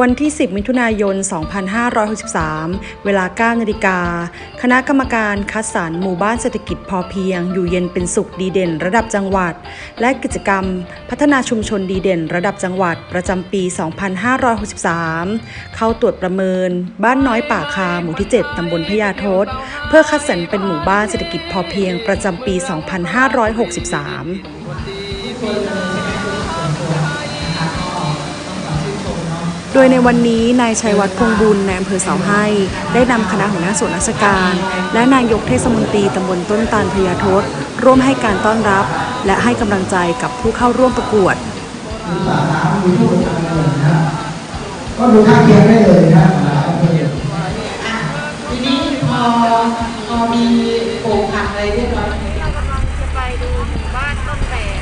วันที่ 10 มิถุนายน 2563 เวลา 9 นาฬิกา คณะกรรมการคัดสรรหมู่บ้านเศรษฐกิจพอเพียง อยู่เย็นเป็นสุขดีเด่นระดับจังหวัด และกิจกรรมพัฒนาชุมชนดีเด่นระดับจังหวัดประจำปี 2563 เข้าตรวจประเมิน บ้านน้อยป่าคาหมู่ที่ 7 ตำบลพญาทศ เพื่อคัดสรรเป็นหมู่บ้านเศรษฐกิจพอเพียงประจำปี 2563 โดยในวันนี้นายชัยวัฒน์พงบุญในอำเภอเสาให้ ได้นำคณะหัวหน้าส่วนราชการ และนายกเทศมนตรีตำบลต้นตาลพยาทศร่วมให้การต้อนรับ และให้กำลังใจกับผู้เข้าร่วมประกวดก็ดูข้างเคียงได้เลยนะครับทีนี้พอพอมีโปลูกผักอะไรเรียบร้อย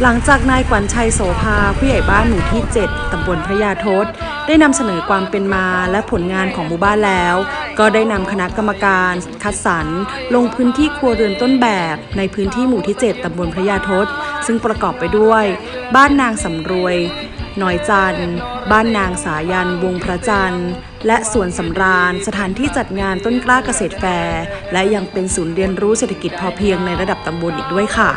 หลังจากนายขวัญชัยโสภาผู้ใหญ่บ้านหมู่ที่ 7 ตำบลพระยาทศได้นำเสนอความเป็นมาและผลงานของหมู่บ้านแล้ว ก็ได้นำคณะกรรมการคัดสรรลงพื้นที่ครัวเรือนต้นแบบในพื้นที่หมู่ที่ 7 ตำบลพระยาทศซึ่งประกอบไปด้วย บ้านนางสำรวยน้อยจันบ้านนางสายัน วงพระจันทร์และสวนสำราญ สถานที่จัดงานต้นกล้าเกษตรแฟร์และยังเป็นศูนย์เรียนรู้เศรษฐกิจพอเพียงในระดับตำบลอีกด้วยค่ะ